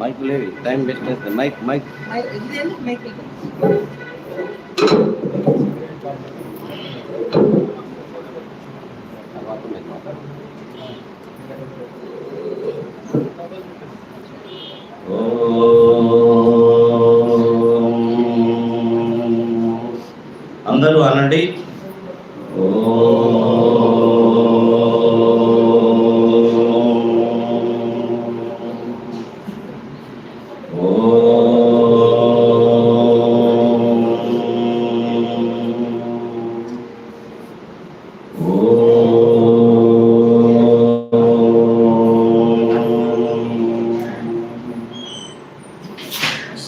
Mic లేవి time waste చేస్తుంది mike mike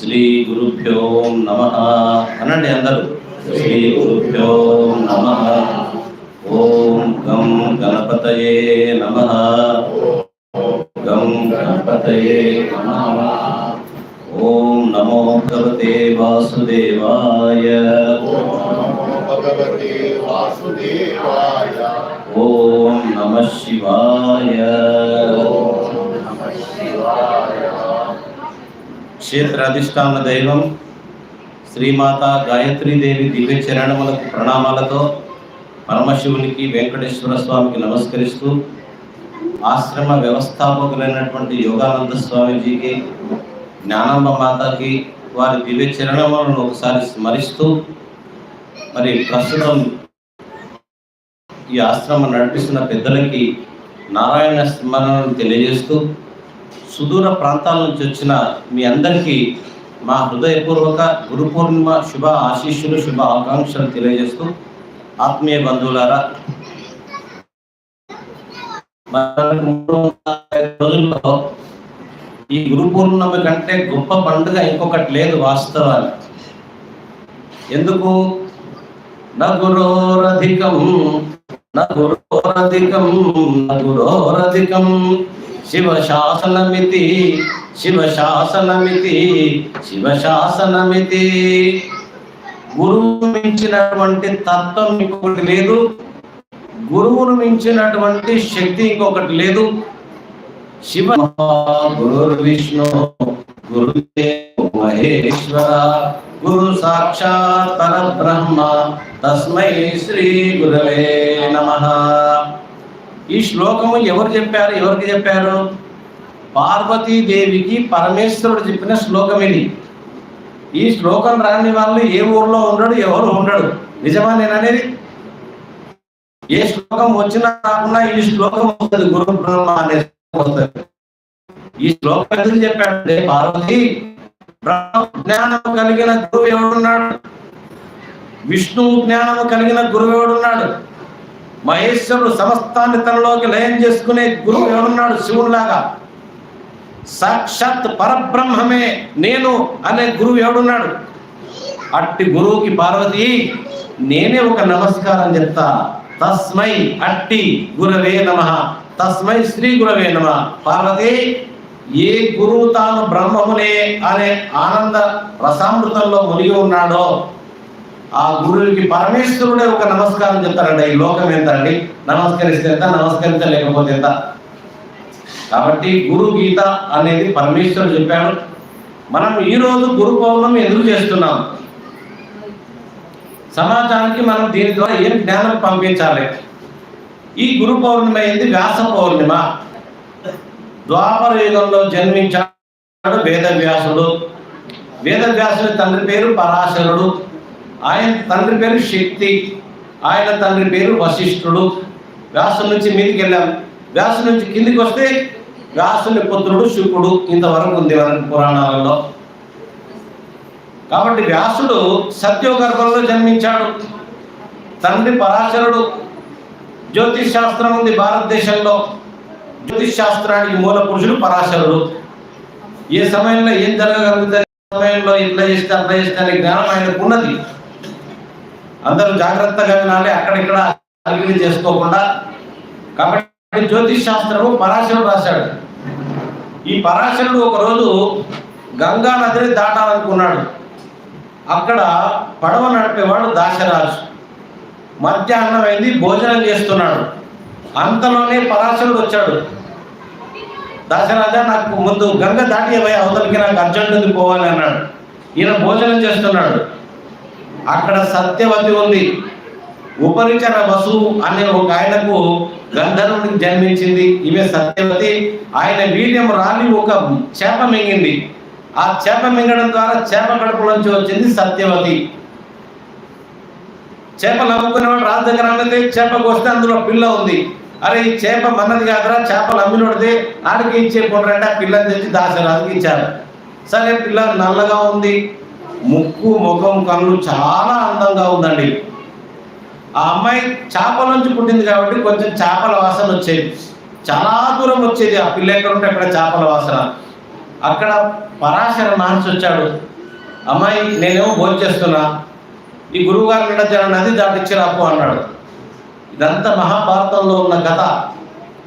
శ్రీ గురుభ్యో నమ. అనండి అందరూ. శ్రీ గురుభ్యో నమ. ఓం గం గణపతయే నమ. గం గణపతయే నమ. ఓం నమో భగవతే వాసుదేవాయ. ఓం నమ శివాయ. క్షేత్రాధిష్టాన దైవం శ్రీమాత గాయత్రీదేవి దివ్య చరణములకు ప్రణామాలతో పరమశివునికి వెంకటేశ్వర స్వామికి నమస్కరిస్తూ ఆశ్రమ వ్యవస్థాపకులైనటువంటి యోగానంద స్వామీజీకి జ్ఞానమ్మ మాతకి వారి దివ్య చరణములను ఒకసారి స్మరిస్తూ మరి ప్రస్తుతం ఈ ఆశ్రమం నడిపిస్తున్న పెద్దలకి నారాయణ స్మరణను తెలియజేస్తూ సుదూర ప్రాంతాల నుంచి వచ్చిన మీ అందరికీ మా హృదయపూర్వక గురు పూర్ణిమ శుభ ఆశీస్సులు శుభ ఆకాంక్షలు తెలియజేస్తూ ఆత్మీయ బంధువులారా మూడు ఐదు రోజుల్లో ఈ గురు పూర్ణిమ కంటే గొప్ప పండుగ ఇంకొకటి లేదు వాస్తవాన్ని ఎందుకు? నగురోరధికం నగురోరధికం నగురోరధికం. శివ శాసనమితి శివ శాసనమితి శివ శాసనమితి గురువు మించినటువంటి తత్వం ఇంకొకటి లేదు. గురువును మించినటువంటి శక్తి ఇంకొకటి లేదు. శివ గురు విష్ణు గురుదేవ మహేశ్వర గురు సాక్షాత్ పరబ్రహ్మ తస్మై శ్రీ గురవే నమ. ఈ శ్లోకము ఎవరు చెప్పారు? ఎవరికి చెప్పారు? పార్వతీదేవికి పరమేశ్వరుడు చెప్పిన శ్లోకం ఇది. ఈ శ్లోకం రాని వాళ్ళు ఏ ఊర్లో ఉండడు ఎవరు ఉండడు. నిజమా నేను అనేది? ఏ శ్లోకం వచ్చినా కాకుండా ఈ శ్లోకం వస్తుంది. గురు బ్రహ్మ అనే వస్తుంది. ఈ శ్లోకం ఎందుకు చెప్పాడంటే పార్వతి బ్రహ్మ జ్ఞానం కలిగిన గురువు ఎవడున్నాడు? విష్ణువు జ్ఞానము కలిగిన గురువు ఎవడున్నాడు? మహేశ్వరుడు సమస్తాన్ని తనలోకి లయం చేసుకునే గురువు ఎవరున్నాడు శివుడిలాగా సాక్షాత్ పరబ్రహ్మమే నేను అనే గురువు ఎవడున్నాడు? అట్టి గురువుకి పార్వతి నేనే ఒక నమస్కారం చెప్తా. తస్మై అట్టి గురవే నమ. తస్మై శ్రీ గురవే నమ. పార్వతి ఏ గురువు తాను బ్రహ్మమునే అనే ఆనంద రసామృతంలో మునిగి ఉన్నాడో ఆ గురువుకి పరమేశ్వరుడే ఒక నమస్కారం చెప్తారండి. ఈ లోకం ఎంత అండి నమస్కరిస్తే ఎంత? నమస్కరించలేకపోతే ఎంత? కాబట్టి గురు గీత అనేది పరమేశ్వరుడు చెప్పాడు. మనం ఈ రోజు గురు పౌర్ణమి ఎందుకు చేస్తున్నాం? సమాజానికి మనం దీని ద్వారా ఏం జ్ఞానం పంపించాలి? ఈ గురు పౌర్ణిమ అయింది వ్యాస పౌర్ణిమ. ద్వాపర యుగంలో జన్మించాడు వేదవ్యాసుడు. వేదవ్యాసుడి తండ్రి పేరు పరాశరుడు. ఆయన తండ్రి పేరు శక్తి ఆయన తండ్రి పేరు వశిష్ఠుడు. వ్యాసం నుంచి మీదికి వెళ్ళాం వ్యాసు నుంచి కిందికి వస్తే వ్యాసుని పుత్రుడు శుకుడు. ఇంతవరకు ఉంది మనకి పురాణాలలో. కాబట్టి వ్యాసుడు సత్యోగర్భంలో జన్మించాడు. తండ్రి పరాశరుడు. జ్యోతిష్ శాస్త్రం ఉంది భారతదేశంలో. జ్యోతిష్ శాస్త్రానికి మూల పురుషుడు పరాశరుడు. ఏ సమయంలో ఏం జరగగలుగుతుంది? ఏ సమయంలో ఇట్లా చేస్తే అట్లా చేస్తే అనే జ్ఞానం ఆయనకు ఉన్నది. అందరూ జాగ్రత్తగా వినాలి అక్కడిక్కడ అలిగిరి చేసుకోకుండా. కాబట్టి జ్యోతిష్ శాస్త్రము పరాశరుడు రాశాడు. ఈ పరాశరుడు ఒకరోజు గంగా నదిని దాటాలనుకున్నాడు. అక్కడ పడవ నడిపేవాడు దాశరాజు. మధ్యాహ్నం అయింది భోజనం చేస్తున్నాడు. అంతలోనే పరాశరుడు వచ్చాడు. దాశరాజా నాకు ముందు గంగ దాటి అవతలికి నాకు అర్జెంట్ ఉంది పోవాలి అన్నాడు. ఈయన భోజనం చేస్తున్నాడు. అక్కడ సత్యవతి ఉంది. ఉపరిచర వసు అనే ఒక ఆయనకు గంధర్వుడికి జన్మించింది. ఈమె సత్యవతి. ఆయన వీర్యం రాని ఒక చేప మింగింది. ఆ చేప మింగడం ద్వారా చేప కడుపులోంచి వచ్చింది సత్యవతి. చేప అమ్ముకునేవాడు రాజు దగ్గర అన్నది చేపకు వస్తే అందులో పిల్ల ఉంది. అరే ఈ చేప మనది కాదురా చేపలు అమ్మినోడితే ఆడికి ఇచ్చే పొడరంటే ఆ పిల్లని తెచ్చి దాసరాజుకి ఇచ్చారు. సరే పిల్ల నల్లగా ఉంది. ముక్కు ముఖం కళ్ళు చాలా అందంగా ఉందండి. ఆ అమ్మాయి చేపల నుంచి పుట్టింది కాబట్టి కొంచెం చేపల వాసన వచ్చేది. చాలా దూరం వచ్చేది ఆ పిల్ల ఎక్కడ ఉంటే అక్కడ చేపల వాసన. అక్కడ పరాశర మహర్షి వచ్చాడు. అమ్మాయి నేనేమో భోజనం చేస్తున్నా. ఈ గురువు గారు నిండా జన నది దాటిచ్చి రాపు అన్నాడు. ఇదంతా మహాభారతంలో ఉన్న కథ.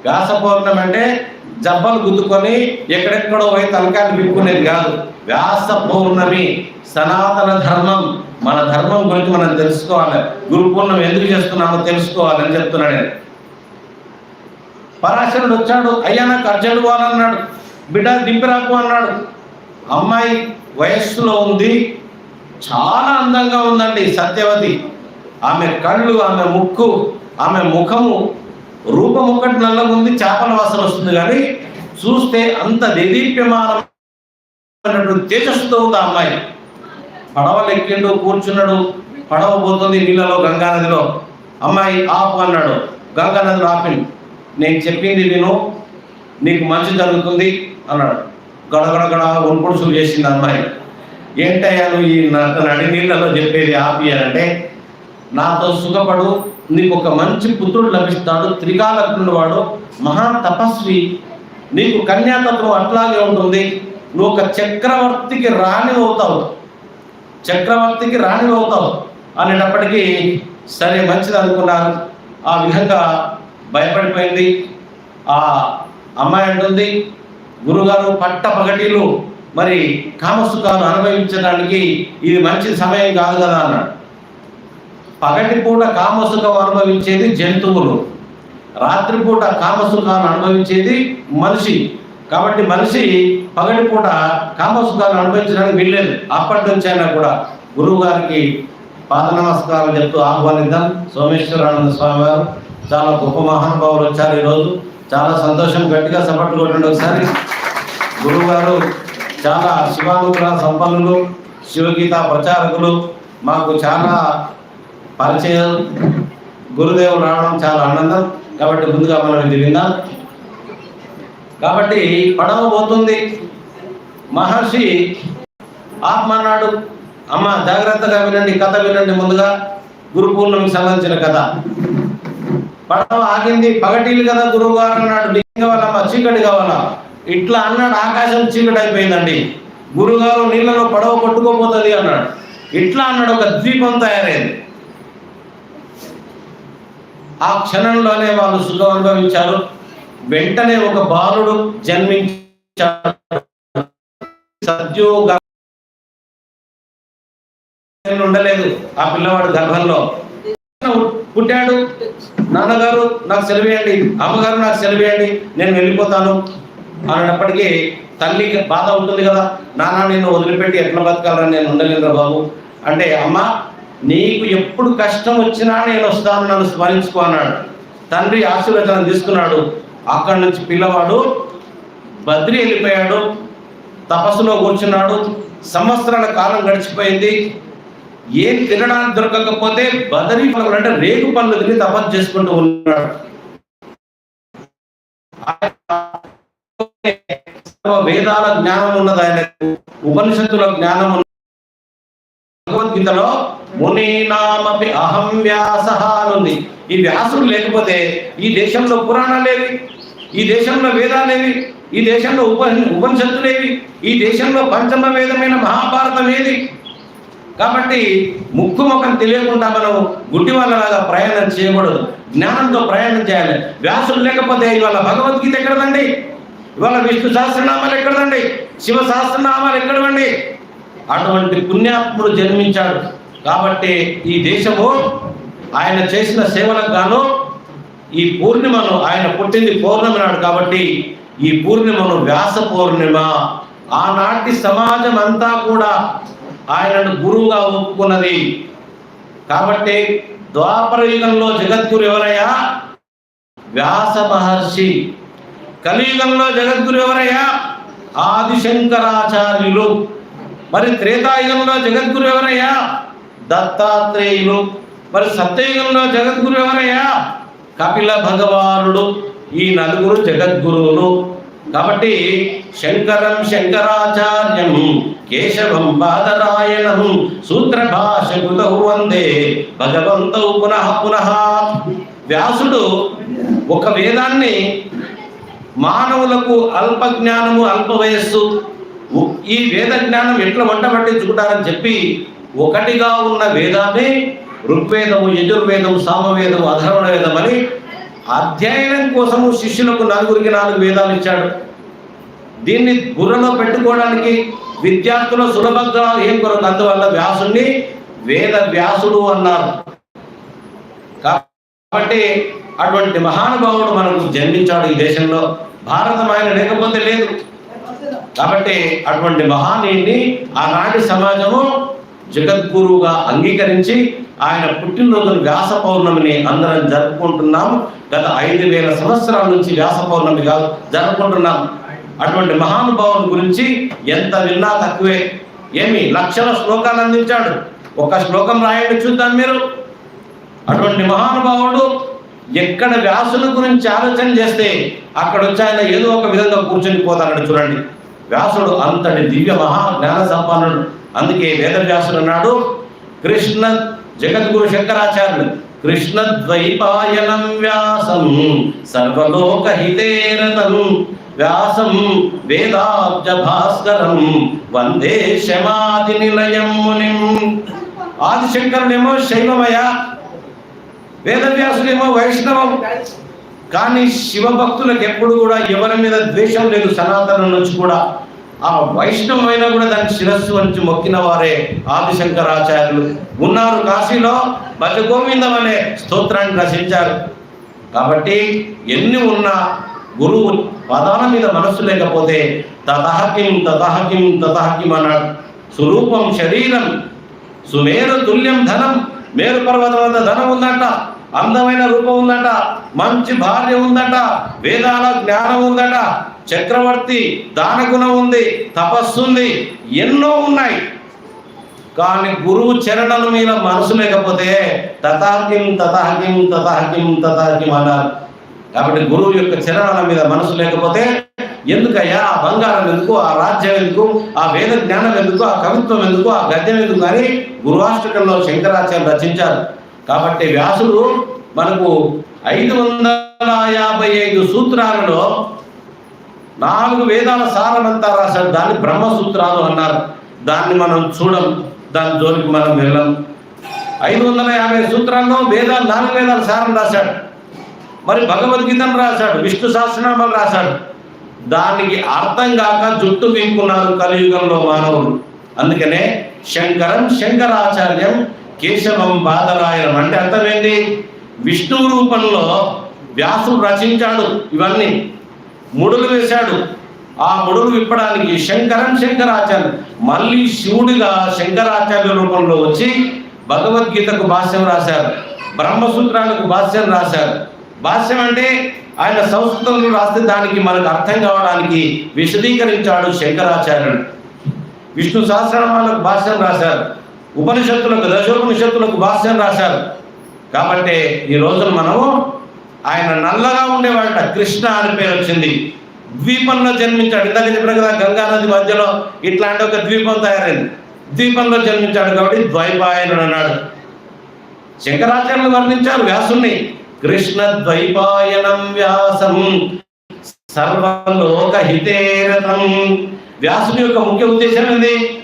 వ్యాస పౌర్ణమి అంటే జబ్బలు గుద్దుకొని ఎక్కడెక్కడో పోయి తలకాయలు విప్పుకునేది కాదు. వ్యాస పౌర్ణమి సనాతన ధర్మం మన ధర్మం గురించి మనం తెలుసుకోవాలి. గురు పూర్ణం ఎందుకు చేస్తున్నామో తెలుసుకోవాలని చెప్తున్నాడు పరాశరుడు వచ్చాడు అయ్యా నాకు అర్జెంట్ పోవాలన్నాడు. బిడ్డ దింపిరాకు అన్నాడు. అమ్మాయి వయస్సులో ఉంది చాలా అందంగా ఉందండి సత్యవతి. ఆమె కళ్ళు ఆమె ముక్కు ఆమె ముఖము రూపం ఒక్కటి నల్లగుంది చేపల వాసన వస్తుంది కానీ చూస్తే అంత దేదీప్యమానమైనటువంటి తేజస్సుతో ఉంది ఆ అమ్మాయి. పడవలు ఎక్కిండు కూర్చున్నాడు. పడవ పోతుంది నీళ్ళలో గంగా నదిలో అమ్మాయి ఆపు అన్నాడు. గంగానదిలో నదిలో నేను చెప్పింది నేను నీకు మంచి జరుగుతుంది అన్నాడు. గడగడ గడ చేసింది అమ్మాయి. ఏంటయ్యా నువ్వు ఈ నడి నీళ్ళలో చెప్పేది ఆపి అంటే నాతో సుఖపడు నీకు ఒక మంచి పుత్రుడు లభిస్తాడు త్రికాలగ్నుడు వాడు మహా తపస్వి. నీకు కన్యాతత్వం అట్లాగే ఉంటుంది. నువ్వు ఒక చక్రవర్తికి రాణి అవుతావు. చక్రవర్తికి రాణి అవుతావు. అనేటప్పటికీ సరే మంచిది అనుకున్నారు ఆ విధంగా భయపడిపోయింది. ఆ అమ్మాయి అంటుంది గురుగారు పట్ట పగటిలు మరి కామసుఖాలు అనుభవించడానికి ఇది మంచి సమయం కాదు కదా అన్నాడు. పగటిపూట కామసుఖం అనుభవించేది జంతువులు. రాత్రిపూట కామసుఖాన్ని అనుభవించేది మనిషి. కాబట్టి మనిషి పగటిపూట కామసుఖాన్ని అనుభవించడానికి వీల్లేదు. అప్పటి నుంచి అయినా కూడా గురువు గారికి పాద నమస్కారం చెప్తూ ఆహ్వానిద్దాం. సోమేశ్వరానంద స్వామి గారు చాలా గొప్ప మహానుభావులు వచ్చారు ఈరోజు. చాలా సంతోషం గట్టిగా సపట్లు కొట్టండి ఒకసారి. గురువు గారు చాలా శివానుగ్రహ సంపన్నులు శివగీత ప్రచారకులు. మాకు చాలా పరిచయం గురుదేవులు రావడం చాలా ఆనందం. కాబట్టి ముందుగా మనం ఇది విందాం. కాబట్టి పడవ పోతుంది. మహర్షి ఆత్మన్నాడు. అమ్మ జాగ్రత్తగా వినండి కథ వినండి ముందుగా. గురు పూర్ణమికి సంబంధించిన కథ. పడవ ఆగింది పగటిల్లు కదా గురువు గారు అన్నాడు. నీకు కావాలమ్మా చీకటి కావాలా? ఇట్లా అన్నాడు ఆకాశం చీకటి అయిపోయిందండి. గురుగారు నీళ్ళలో పడవ కొట్టుకోపోతుంది అన్నాడు. ఇట్లా అన్నాడు ఒక ద్వీపం తయారైంది. ఆ క్షణంలోనే వాళ్ళు సుఖం అనుభవించారు. వెంటనే ఒక బాలుడు జన్మించాడు. సద్యోగ ఉండలేదు ఆ పిల్లవాడు గర్భంలో. పుట్టాడు. నాన్నగారు నాకు సెలవేయండి అమ్మగారు నాకు సెలవేయండి నేను వెళ్ళిపోతాను. అన్నప్పటికీ తల్లికి బాధ ఉంటుంది కదా. నాన్న నేను వదిలిపెట్టి ఎట్లా బతకాలని నేను ఉండలేనురా బాబు. అంటే అమ్మ నీకు ఎప్పుడు కష్టం వచ్చినా నేను వస్తాను నన్ను స్మరించుకో అన్నాడు. తండ్రి ఆశీర్వచనం తీసుకున్నాడు. అక్కడి నుంచి పిల్లవాడు బద్రి వెళ్ళిపోయాడు. తపస్సులో కూర్చున్నాడు. సంవత్సరాల కాలం గడిచిపోయింది. ఏం తినడానికి దొరకకపోతే బదరీ పనులు అంటే రేగు పనులు తిని తపస్సు చేసుకుంటూ ఉన్నాడు. వేదాల జ్ఞానం ఉన్నది. ఆయన ఉపనిషత్తుల జ్ఞానం భగవద్గీతలో మునీనామపి అహం వ్యాస ఉంది. ఈ వ్యాసుడు లేకపోతే ఈ దేశంలో పురాణాలేవి ఈ దేశంలో వేదాలేవి ఈ దేశంలో ఉప ఉపనిషత్తులేవి ఈ దేశంలో పంచమ వేదమైన మహాభారతం ఏది? కాబట్టి ముక్కు ముఖం తెలియకుండా మనం గుడ్డి వాళ్ళలాగా ప్రయాణం చేయకూడదు. జ్ఞానంతో ప్రయాణం చేయాలి. వ్యాసుడు లేకపోతే ఇవాళ భగవద్గీత ఎక్కడదండి? ఇవాళ విష్ణు సహస్రనామాలు ఎక్కడదండి? శివ సహస్రనామాలు ఎక్కడవండి? అటువంటి పుణ్యాత్ముడు జన్మించాడు. కాబట్టి ఈ దేశము ఆయన చేసిన సేవలకు గాను ఈ పూర్ణిమను ఆయన పుట్టింది పౌర్ణమి నాడు కాబట్టి ఈ పూర్ణిమను వ్యాస పౌర్ణిమ. ఆనాటి సమాజం అంతా కూడా ఆయనను గురువుగా ఒప్పుకున్నది. కాబట్టి ద్వాపర యుగంలో జగద్గురు ఎవరయ్యా? వ్యాస మహర్షి. కలియుగంలో జగద్గురు ఎవరయ్యా? ఆదిశంకరాచార్యులు. మరి త్రేతాయుగంలో జగద్గురు ఎవరయ్యా? దత్తాత్రేయులు. మరి సత్యయుగంలో జగద్గురు ఎవరయ్యా? కపిల భగవానుడు. ఈ నలుగురు జగద్గురువులు. కాబట్టి శంకరం శంకరాచార్యం కేశవం బాదరాయణం సూత్ర భాష వందే. భగవంతౌ పునః పునః. వ్యాసుడు ఒక వేదాన్ని మానవులకు అల్ప జ్ఞానము అల్ప వయస్సు ఈ వేద జ్ఞానం ఎట్లా వంట పట్టించుకుంటారని చెప్పి ఒకటిగా ఉన్న వేదాన్ని ఋగ్వేదము యజుర్వేదము సామవేదము అధర్వణ వేదం అని అధ్యయనం కోసము శిష్యులకు నలుగురికి నాలుగు వేదాలు ఇచ్చాడు. దీన్ని బుర్రలో పెట్టుకోవడానికి విద్యార్థుల సులభంగా ఏం కొరకు అందువల్ల వ్యాసుని వేద వ్యాసుడు అన్నారు. కాబట్టి అటువంటి మహానుభావుడు మనకు జన్మించాడు ఈ దేశంలో. భారతం ఆయన లేకపోతే లేదు. కాబట్టి అటువంటి మహానీయుని ఆనాటి సమాజము జగద్గురువుగా అంగీకరించి ఆయన పుట్టినరోజును వ్యాస పౌర్ణమిని అందరం జరుపుకుంటున్నాం. గత ఐదు వేల సంవత్సరాల నుంచి వ్యాస పౌర్ణమిగా జరుపుకుంటున్నాం. అటువంటి మహానుభావుని గురించి ఎంత విన్నా తక్కువే. ఏమి? లక్షల శ్లోకాలు అందించాడు. ఒక శ్లోకం రాయండి చూద్దాం మీరు. అటువంటి మహానుభావుడు ఎక్కడ వ్యాసుల గురించి ఆలోచన చేస్తే అక్కడ వచ్చి ఆయన ఏదో ఒక విధంగా కూర్చొని పోతారని చూడండి. వ్యాసుడు అంతటి దివ్య మహా జ్ఞాన సంపన్నుడు. అందుకే వేదవ్యాసుడు అన్నాడు కృష్ణ జగద్గురు శంకరాచార్యుడు కృష్ణ ద్వైపాయనం వ్యాసం సర్వలోక హితేరతం వ్యాసం వేదాబ్జ భాస్కరం వందే శమాది నిలయం మునిం. ఆదిశంకరుడేమో శైవమయ వేదవ్యాసుడేమో వైష్ణవం. కానీ శివభక్తులకు ఎప్పుడు కూడా ఎవరి మీద ద్వేషం లేదు సనాతనం నుంచి కూడా. ఆ వైష్ణవమైనా కూడా దాని శిరస్సు నుంచి మొక్కిన వారే ఆదిశంకరాచార్యులు. ఉన్నారు కాశీలో భజ గోవిందం అనే స్తోత్రాన్ని రచించారు. కాబట్టి ఎన్ని ఉన్నా గురువు పదాల మీద మనస్సు లేకపోతే తదహకిం తదహకిం తదహకిం అన్నాడు. స్వరూపం శరీరం సుమేరు తుల్యం ధనం మేరు పర్వతం వద్ద ధనం ఉందంట. అందమైన రూపం ఉందట మంచి భార్య ఉందట వేదాల జ్ఞానం ఉందట చక్రవర్తి దానగుణం ఉంది తపస్సు ఉంది ఎన్నో ఉన్నాయి. కానీ గురువు చరణల మీద మనసు లేకపోతే తథాకిం తథాకిం తథాకిం తథాకిం అన్నారు. కాబట్టి గురువు యొక్క చరణాల మీద మనసు లేకపోతే ఎందుకయ్యా? ఆ బంగారం ఎందుకు? ఆ రాజ్యం ఎందుకు? ఆ వేద జ్ఞానం ఎందుకు? ఆ కవిత్వం ఎందుకు? ఆ గద్యం ఎందుకు? అని గురువాష్టకంలో శంకరాచార్య రచించారు. కాబట్టి వ్యాసుడు మనకు ఐదు వందల యాభై ఐదు సూత్రాలలో నాలుగు వేదాల సారమంతా రాశారు దాన్ని బ్రహ్మసూత్రాలు అన్నారు. దాన్ని మనం చూడం. దాని జోలికి మనం వెళ్ళం. ఐదు వందల యాభై సూత్రాల్లో వేదాలు నాలుగు వేదాల సారం రాశాడు. మరి భగవద్గీతను రాశాడు. విష్ణు సహస్రనామాలు రాశాడు. దానికి అర్థం కాక జుట్టు వింకున్నారు కలియుగంలో మానవులు అందుకనే శంకరం శంకరాచార్యం కేశవం బాదరాయణం అంటే అర్థం ఏంటి విష్ణువు రూపంలో వ్యాసుడు రచించాడు ఇవన్నీ. ముడులు వేశాడు. ఆ ముడులు విప్పడానికి శంకరం శంకరాచార్య మళ్ళీ శివుడిగా శంకరాచార్య రూపంలో వచ్చి భగవద్గీతకు భాష్యం రాశారు. బ్రహ్మసూత్రాలకు భాష్యం రాశారు. భాష్యం అంటే ఆయన సంస్కృతంలో రాస్తే దానికి మనకు అర్థం కావడానికి విశదీకరించాడు శంకరాచార్యుడు. విష్ణు సహస్రనామాలకు భాష్యం రాశారు. ఉపనిషత్తులకు దశోపనిషత్తులకు భాష్యం రాశారు. కాబట్టి ఈ రోజున మనము ఆయన నల్లగా ఉండేవాడట కృష్ణ అని పేరు వచ్చింది. ద్వీపంలో జన్మించాడు. ఇందాక చెప్పిన కదా గంగా నది మధ్యలో ఇట్లాంటి ఒక ద్వీపం తయారైంది. ద్వీపంలో జన్మించాడు కాబట్టి ద్వైపాయనుడు అన్నాడు. శంకరాచార్యులు వర్ణించారు వ్యాసుని కృష్ణ ద్వైపాయనం వ్యాసం సర్వలోక హితేరతం వ్యాసుని యొక్క ముఖ్య ఉద్దేశం ఏంది?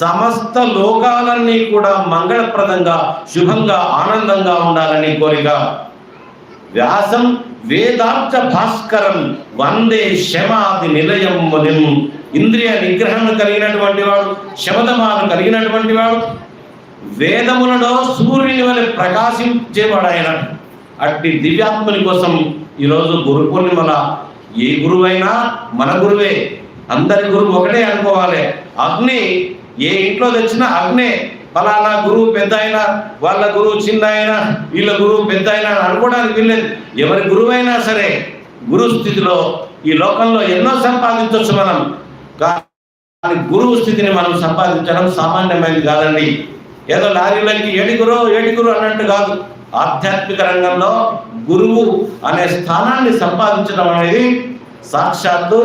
సమస్త లోకాలన్నీ కూడా మంగళప్రదంగా శుభంగా ఆనందంగా ఉండాలని కోరిక. వ్యాసం వేదార్థ భాస్కరం వందే శమాది నిలయం మునిం ఇంద్రియ నిగ్రహం కలిగినటువంటి వాడు శమదమాను కలిగినటువంటి వాడు వేదములలో సూర్యుని వలె ప్రకాశించేవాడు ఆయన అట్టి దివ్యాత్మని కోసం ఈరోజు గురు పూర్ణిమల ఏ గురువైనా మన గురువే. అందరి గురువు ఒకటే అనుకోవాలి. అగ్ని ఏ ఇంట్లో తెచ్చినా అగ్నే ఫలానా గురువు పెద్ద అయినా వాళ్ళ గురువు చిన్న అయినా వీళ్ళ గురువు పెద్ద అయినా అని అనుకోవడానికి వీల్లేదు. ఎవరి గురువైనా సరే గురు స్థితిలో ఈ లోకంలో ఎన్నో సంపాదించవచ్చు మనం. కానీ గురువు స్థితిని మనం సంపాదించడం సామాన్యమైనది కాదండి. ఏదో లారీలకి ఏడుగురు ఏడుగురు అన్నట్టు కాదు. ఆధ్యాత్మిక రంగంలో గురువు అనే స్థానాన్ని సంపాదించడం అనేది సాక్షాత్తు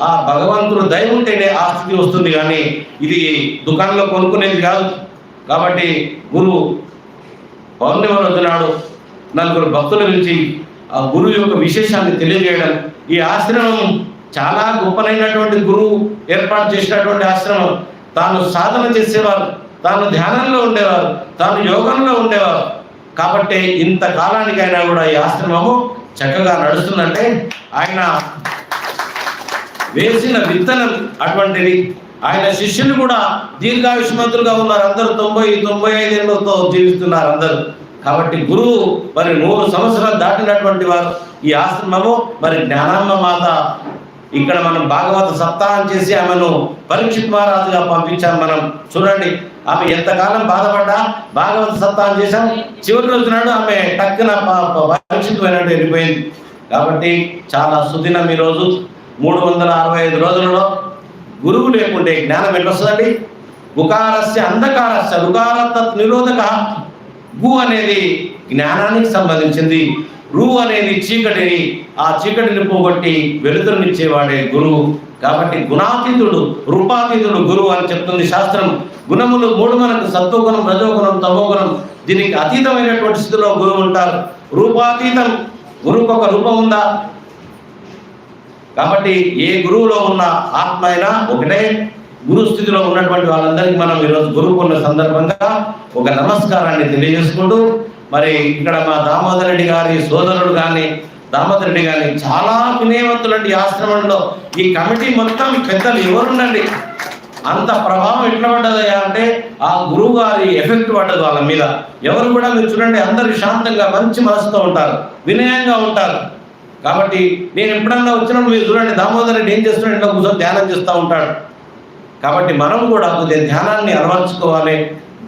ఆ భగవంతుడు దయ ఉంటేనే ఆ స్థితి వస్తుంది కానీ ఇది దుకాణంలో కొనుక్కునేది కాదు. కాబట్టి గురువు పౌర్ణిమ రోజు నాడు నలుగురు భక్తుల గురించి ఆ గురువు యొక్క విశేషాన్ని తెలియజేయడం. ఈ ఆశ్రమం చాలా గొప్పనైనటువంటి గురువు ఏర్పాటు చేసినటువంటి ఆశ్రమం. తాను సాధన చేసేవారు తాను ధ్యానంలో ఉండేవారు తాను యోగంలో ఉండేవారు. కాబట్టి ఇంత కాలానికైనా కూడా ఈ ఆశ్రమము చక్కగా నడుస్తుందంటే ఆయన వేసిన విత్తనం అటువంటిది. ఆయన శిష్యులు కూడా దీర్ఘాయుష్మంతులుగా ఉన్నారు. అందరూ తొంభై తొంభై ఐదేళ్ళతో జీవిస్తున్నారు అందరూ. కాబట్టి గురువు మరి నూరు సంవత్సరాలు దాటినటువంటి వారు ఈ ఆశ్రమము మరి జ్ఞానామ్మ మాత ఇక్కడ మనం భాగవత సప్తాహం చేసి ఆమెను పరీక్షిత్ మహారాజుగా పంపించాం మనం. చూడండి ఆమె ఎంతకాలం బాధపడ్డా? భాగవత సప్తాహం చేశాం. చివరి రోజు నాడు ఆమె టక్కున ప- వెళ్ళిపోయింది. కాబట్టి చాలా సుదినం ఈ రోజు మూడు వందల అరవై ఐదు రోజులలో గురువు లేకుంటే జ్ఞానం ఎట్లా వస్తుందండి అంధకారస్య రుకారతత్ నిరోధక. గు అనేది జ్ఞానానికి సంబంధించింది. రు అనేది చీకటిని ఆ చీకటిని పోగొట్టి వెలుతురునిచ్చేవాడే గురువు. కాబట్టి గుణాతీతుడు రూపాతీతుడు గురువు అని చెప్తుంది శాస్త్రం. గుణములు మూడు మనకు సత్వగుణం రజోగుణం తమోగుణం. దీనికి అతీతమైనటువంటి స్థితిలో గురువు ఉంటారు. రూపాతీతం గురువుకు ఒక రూపం ఉందా? కాబట్టి ఏ గురువులో ఉన్న ఆత్మ అయినా ఒకటే గురు స్థితిలో ఉన్నటువంటి వాళ్ళందరికీ మనం ఈరోజు గురువుకున్న సందర్భంగా ఒక నమస్కారాన్ని తెలియజేసుకుంటూ మరి ఇక్కడ మా దామోదర్ రెడ్డి గారి సోదరుడు కానీ దామోదర్ రెడ్డి గారి చాలా వినయవంతులండి ఆశ్రమంలో. ఈ కమిటీ మొత్తం పెద్దలు ఎవరుండండి? అంత ప్రభావం ఎట్లా పడ్డదయ్యా అంటే ఆ గురువు గారి ఎఫెక్ట్ పడ్డది వాళ్ళ మీద. ఎవరు కూడా మీరు చూడండి అందరు శాంతంగా మంచి మనసుతో ఉంటారు వినయంగా ఉంటారు. కాబట్టి నేను ఎప్పుడన్నా వచ్చినప్పుడు మీరు చూడండి దామోదర్ రెడ్డి ఏం చేస్తున్నాడు? ఇంట్లో కూర్చొని ధ్యానం చేస్తూ ఉంటాడు. కాబట్టి మనం కూడా కొద్దిగా ధ్యానాన్ని అలవర్చుకోవాలి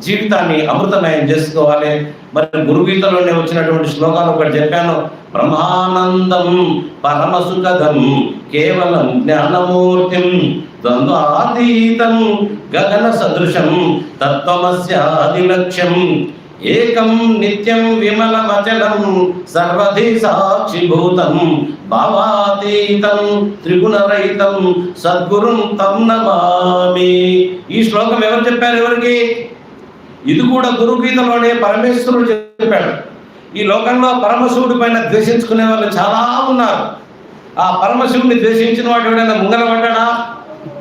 జీవితాన్ని అమృతమయం చేసుకోవాలి. మరి గురుగీతలోనే వచ్చినటువంటి శ్లోకాలు ఒకటి చెప్పాను. బ్రహ్మానందం పరమసుఖదం కేవలం జ్ఞానమూర్తిం ద్వంద్వాతీతం గగన సదృశం తత్వమస్యాది లక్ష్యం ఏకం నిత్యం విమలమచలం సర్వధి సాక్షిభూతం భావాతీతం త్రిగుణరహితం సద్గురుం తం నమామి. ఈ శ్లోకం ఎవరు చెప్పారు ఎవరికి? ఇది కూడా గురుగీతలోనే పరమేశ్వరుడు చెప్పాడు. ఈ లోకంలో పరమశివుడి పైన ద్వేషించుకునే వాళ్ళు చాలా ఉన్నారు. ఆ పరమశివుడిని ద్వేషించిన వాడు ఎవడైనా ముంగల పడ్డాడా?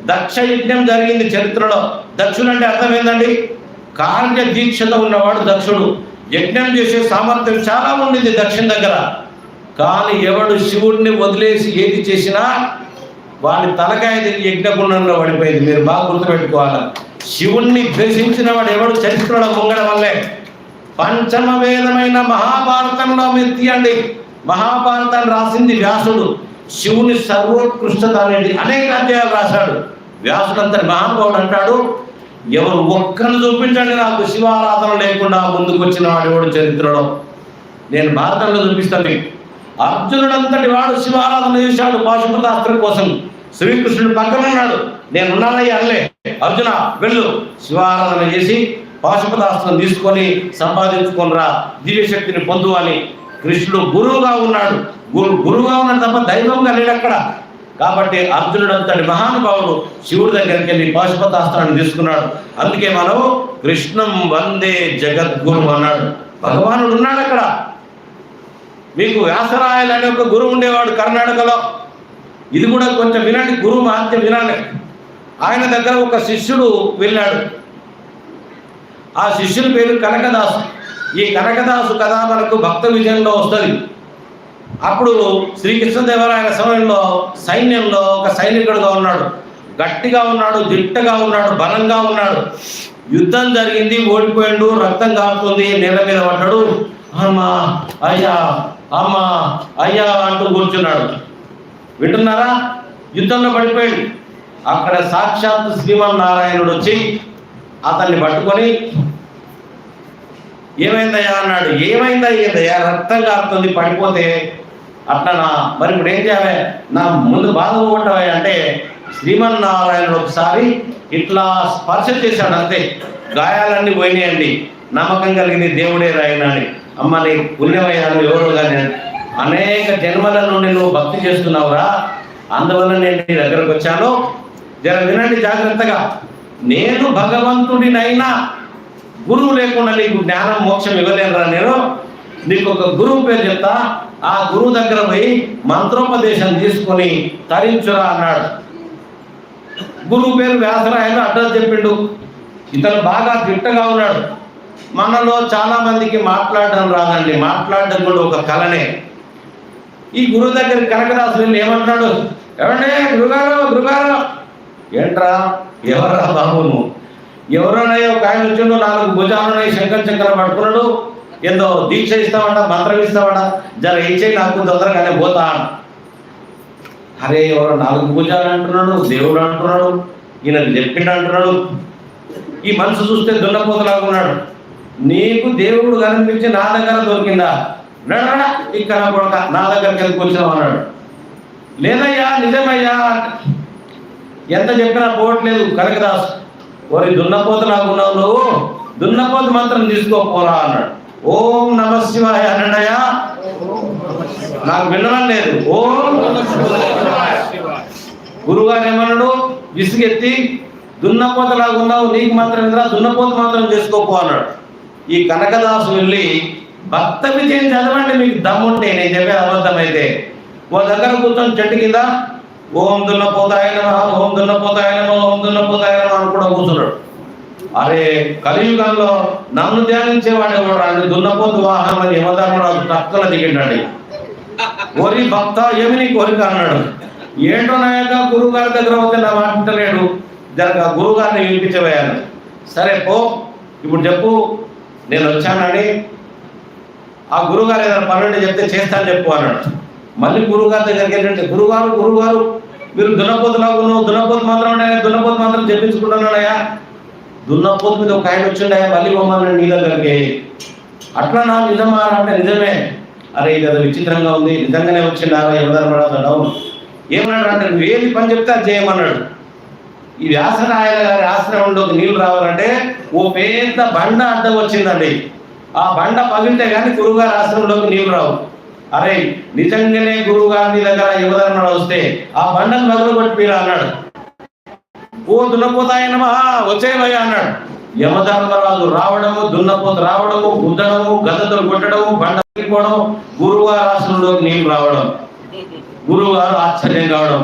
దక్ష యజ్ఞం జరిగింది చరిత్రలో. దక్షుడు అంటే అర్థం ఏందండి? కార్య దీక్షలో ఉన్నవాడు దక్షుడు. యజ్ఞం చేసే సామర్థ్యం చాలా ఉండింది దక్షిణ దగ్గర. కానీ ఎవడు శివుడిని వదిలేసి ఏది చేసినా వాడి తలకాయ తిరిగి యజ్ఞగుండంలో పడిపోయింది. మీరు బాగా గుర్తుపెట్టుకోవాలి. శివుణ్ణి ద్వేషించిన వాడు ఎవడు చరిత్రలో ముంగడం వల్లే. పంచమ వేదమైన మహాభారతంలో మీరు తీయండి. మహాభారతాన్ని రాసింది వ్యాసుడు. శివుని సర్వోత్కృష్టత అనేది అనేక అధ్యాయాలు రాశాడు. వ్యాసుడు అంతటి మహానుభావుడు అంటాడు. ఎవరు ఒక్కరిని చూపించండి నాకు శివారాధన లేకుండా ముందుకొచ్చిన వాడు ఎవడు చరిత్రలో? నేను భారతంలో చూపిస్తాను మీకు. అర్జునుడంతటి వాడు శివారాధన చేశాడు పాశుపతాస్త్రం కోసం. శ్రీకృష్ణుడు పక్కన ఉన్నాడు. నేను ఉన్నానయ్యా అనలే అర్జున వెళ్ళు. శివారాధన చేసి పాశుపతాస్త్రం తీసుకొని సంపాదించుకొనిరా దివ్యశక్తిని పొందు అని కృష్ణుడు గురువుగా ఉన్నాడు. గురు గురువుగా ఉన్నాడు తప్ప దైవంగా లేడు అక్కడ. కాబట్టి అర్జునుడు అంతటి మహానుభావుడు శివుడి దగ్గరికి వెళ్ళి పాశుపతాస్త్రాన్ని తీసుకున్నాడు. అందుకే మనం కృష్ణం వందే జగద్గురు అన్నాడు. భగవానుడు ఉన్నాడు అక్కడ. మీకు వ్యాసరాయలు అనే ఒక గురువు ఉండేవాడు కర్ణాటకలో. ఇది కూడా కొంచెం వినండి గురువు మహత్యం వినాలి ఆయన దగ్గర ఒక శిష్యుడు వెళ్ళాడు. ఆ శిష్యుని పేరు కనకదాసు. ఈ కనకదాసు కథ మనకు భక్త విజయంలో వస్తుంది. అప్పుడు శ్రీకృష్ణదేవరాయల సమయంలో సైన్యంలో ఒక సైనికుడుగా ఉన్నాడు. గట్టిగా ఉన్నాడు దిట్టగా ఉన్నాడు బలంగా ఉన్నాడు. యుద్ధం జరిగింది ఓడిపోయాడు రక్తం కారుతుంది నేల మీద పడ్డాడు. అమ్మా అయ్యా అమ్మా అయ్యా అంటూ కూర్చున్నాడు. వింటున్నారా? యుద్ధంలో పడిపోయాడు. అక్కడ సాక్షాత్ శ్రీమన్నారాయణుడు వచ్చి అతన్ని పట్టుకొని ఏమైందయ్యా? అన్నాడు. ఏమైందయ్యా? రక్తం కారుతుంది పడిపోతే అట్లనా మరి ఇప్పుడు ఏం చేయాలి? నా ముందు బాధపడ్డాయి అంటే శ్రీమన్నారాయణుడు ఒకసారి ఇట్లా స్పర్శ చేశాడు అంతే. గాయాలన్నీ పోయినాయండి. నమ్మకం కలిగింది దేవుడే రాయనని అమ్మ నీ పుణ్యమయ్యాను ఎవరు కానీ అనేక జన్మల నుండి నువ్వు భక్తి చేస్తున్నావురా. అందువల్ల నేను నీ దగ్గరకు వచ్చాను. జర వినండి జాగ్రత్తగా. నేను భగవంతుడినైనా గురువు లేకుండా నీకు జ్ఞానం మోక్షం ఇవ్వలేనురా నేను. నీకు ఒక గురువు పేరు చెప్తా. ఆ గురువు దగ్గర పోయి మంత్రోపదేశం తీసుకొని తరించురా అన్నాడు. గురువు పేరు వ్యాసరాయన అడ్రస్ చెప్పిండు. ఇతను బాగా దిట్టగా ఉన్నాడు. మనలో చాలా మందికి మాట్లాడడం రాదండి. మాట్లాడడం కూడా ఒక కళనే ఈ గురువు దగ్గర కనకదాసు వెళ్ళి ఏమంటాడు ఎవరండే? గురుగారు గురుగారు. ఏంట్రా? ఎవర్రా బాబు నువ్వు? ఎవరోనయ్యో ఒక ఆయన వచ్చిండు నాలుగు భుజాలున్నాయి శంకర్ శంకర పడుకున్నాడు ఏందో దీక్ష ఇస్తావాడా మంత్రం ఇస్తావాడా జర ఇచ్చేయి నాకు తొందరగానే పోతా అరే ఎవరో నాలుగు భుజాలు అంటున్నాడు దేవుడు అంటున్నాడు ఈయన చెప్పిండు అంటున్నాడు. ఈ మనసు చూస్తే దున్నపోతలాగా ఉన్నాడు. నీకు దేవుడు కనిపించి నా దగ్గర దొరికిందా? నడరా ఇక్కడ కొడక నా దగ్గరికి వెళ్ళి వచ్చినావు అన్నాడు. లేదయ్యా నిజమయ్యా. ఎంత చెప్పినా పోవట్లేదు కనకదాస్. ఓరి దున్నపోతలాగా ఉన్నావు నువ్వు. దున్నపోతు మాత్రం తీసుకోపోరా అన్నాడు. ఓం నమ శివాయ అన్నాడయ్యా నాకు వినడం లేదు. ఓం గురుగారు ఏమన్నాడు? విసుగెత్తి దున్నపోతలాగా ఉన్నావు నీకు మాత్రం ఇంద్రా దున్నపోత మాత్రం చేసుకోపో అన్నాడు. ఈ కనకదాసు వెళ్ళి భక్త విజయం చదవండి మీకు దమ్ముంటే నేను చెప్పే అబద్ధమైతే. ఓ దగ్గర కూర్చొని చెట్టు కింద ఓం దున్నపోతాయన ఓం దున్నపోతాయన ఓం దున్నపోతాయన అని కూడా కూర్చున్నాడు. అరే కలియుగంలో నన్ను ధ్యానించేవాడు ఎవరు రాండి దున్నపోతు వాహనం అని యమధర్మరాజు టక్కల దిగిండండి. ఒరి భక్త ఏమి నీ కోరిక అన్నాడు. ఏంటో నాయక గురువు గారి దగ్గర పోతే నా మాట జరగ గురువు గారిని వినిపించబోయాను. సరే పో ఇప్పుడు చెప్పు నేను వచ్చానని ఆ గురుగారు ఏదైనా పనుండి చెప్తే చేస్తాను చెప్పు అన్నాడు. మళ్ళీ గురుగారి దగ్గరికి వెళ్ళండి. గురుగారు గురుగారు మీరు దున్నపోతు లాగున్నావు దున్నపోతు మాత్రం ఉన్నాయా దున్నపోతు మంత్రం చెప్పించుకుంటున్నాడయ్యా దున్నపోతు మీద ఒక ఆయన వచ్చిండే మళ్ళీ మమ్మల్ని నీళ్ళ దగ్గరికి అట్లా నా నిజమా? అంటే నిజమే. అరే ఇది అది విచిత్రంగా ఉంది నిజంగానే వచ్చిండా ఎవరు అవును. ఏమన్నాడు? అంటే నువ్వు పని చెప్తే అది చేయమన్నాడు. ఈ వ్యాసరాయల గారి ఆశ్రమంలోకి నీళ్ళు రావాలంటే ఓ పెద్ద బండ అడ్డం వచ్చిందండి. ఆ బండ పగిలితే కానీ గురువుగారి ఆశ్రమంలోకి నీళ్ళు రావు. అరే నిజంగానే గురువుగారి దగ్గర యువధర్మడు వస్తే ఆ బండను పగలు మీరు? అన్నాడు. ఓ దున్నపోతాయనమా వచ్చేవయ్యా అన్నాడు. యమధర్మరాజు రావడము దున్నపోత రావడము గుద్దడము గద్దతో కొట్టడము బండ పగిలిపోవడం గురువు గారి ఆశ్రమంలోకి నీళ్ళు రావడం. గురువు గారు ఆశ్చర్యం కావడం.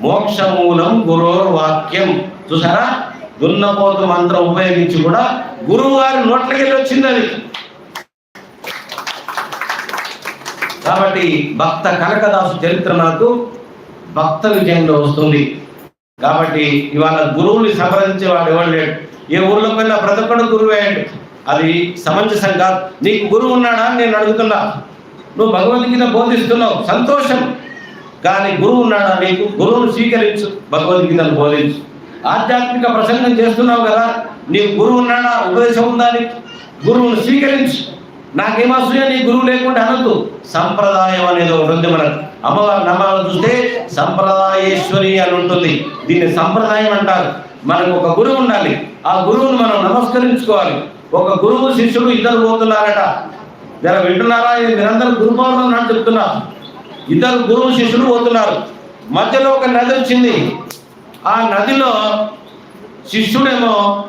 మోక్షమూలం గురోర్ వాక్యం చూసారా? దున్నపోత మంత్రం ఉపయోగించి కూడా గురువు గారి నోట్లకి వచ్చింది అది. కాబట్టి భక్త కనకదాసు చరిత్ర నాకు భక్త విజయంలో వస్తుంది. కాబట్టి ఇవాళ గురువుని సంప్రదించే వాడు ఎవరు లేడు? ఏ ఊర్లో పోయినా ప్రతి ఒక్కడు గురువు అండి. అది సమంజసం కాదు. నీకు గురువు ఉన్నాడా అని నేను అడుగుతున్నా. నువ్వు భగవద్గీత బోధిస్తున్నావు. సంతోషం. కానీ గురువు ఉన్నాడా నీకు? గురువును స్వీకరించు. భగవద్గీతను బోధించు. ఆధ్యాత్మిక ప్రసంగం చేస్తున్నావు కదా. నీకు గురువు ఉన్నాడా? ఉపదేశం ఉందా నీకు? గురువును స్వీకరించు. నాకేం అసూయ నీ గురువు లేకుండా అనద్దు. సంప్రదాయం అనేది ఒకటి ఉంది మనకు. అమ్మవారి నమ్మాలను చూస్తే సంప్రదాయేశ్వరి అని ఉంటుంది. దీన్ని సంప్రదాయం అంటారు. మనకు ఒక గురువు ఉండాలి. ఆ గురువును మనం నమస్కరించుకోవాలి. ఒక గురువు శిష్యుడు ఇద్దరు పోతున్నారట. జర వింటున్నారా? ఇది నిరంతరం గురు పౌర్ణమి అని చెప్తున్నా. ఇద్దరు గురువు శిష్యులు పోతున్నారు. మధ్యలో ఒక నది వచ్చింది. ఆ నదిలో శిష్యుడేమో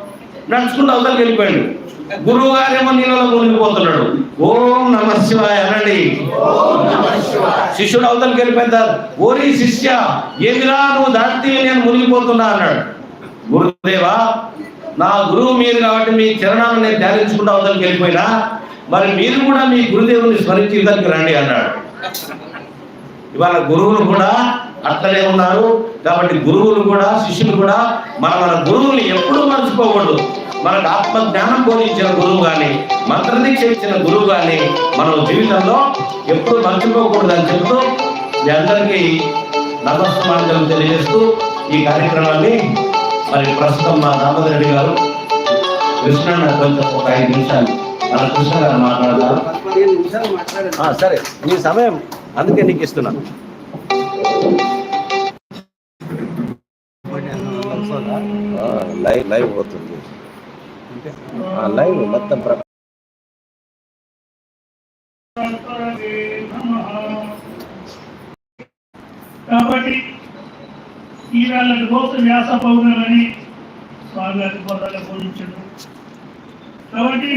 నడుచుకుంటూ అవతలకి వెళ్ళిపోయాడు. గురువు గారేమో నీళ్ళలో మునిగిపోతున్నాడు. ఓం నమ శివాయ అనండి. శిష్యుడు అవతలకి వెళ్ళిపోతారు ఓరి శిష్య ఏమిరా నువ్వు దాటి నేను మునిగిపోతున్నా అన్నాడు. గురుదేవా నా గురువు మీరు కాబట్టి మీ చరణాలను నేను ధ్యానించుకుంటూ అవతలకి వెళ్ళిపోయినా మరి మీరు కూడా మీ గురుదేవుని స్మరించి ఇద్దరికి రండి అన్నాడు. ఇవాళ గురువులు కూడా అట్లనే ఉన్నారు. కాబట్టి గురువులు కూడా శిష్యులు కూడా మన మన గురువుని ఎప్పుడూ మర్చిపోకూడదు. మనకు ఆత్మ జ్ఞానం బోధించిన గురువు కానీ మంత్రదీక్ష ఇచ్చిన గురువు కానీ మనం జీవితంలో ఎప్పుడు మర్చిపోకూడదు అని చెప్తూ మీ అందరికీ నమస్మాంజలు తెలియజేస్తూ ఈ కార్యక్రమాన్ని మరి ప్రస్తుతం మా దామోదర్ రెడ్డి గారు కృష్ణ కొంచెం ఒక ఐదు నిమిషాలు మన కృష్ణ గారు మాట్లాడతారు. సరే నీ సమయం అందుకే నీకు ఇస్తున్నా. ఆ, లైవ్ లైవ్ పోతుంది. లైవ్ మొత్తం కాబట్టి ఈవేళ రోజు వ్యాస పౌరులని స్వామి గారి బోధనలు కాబట్టి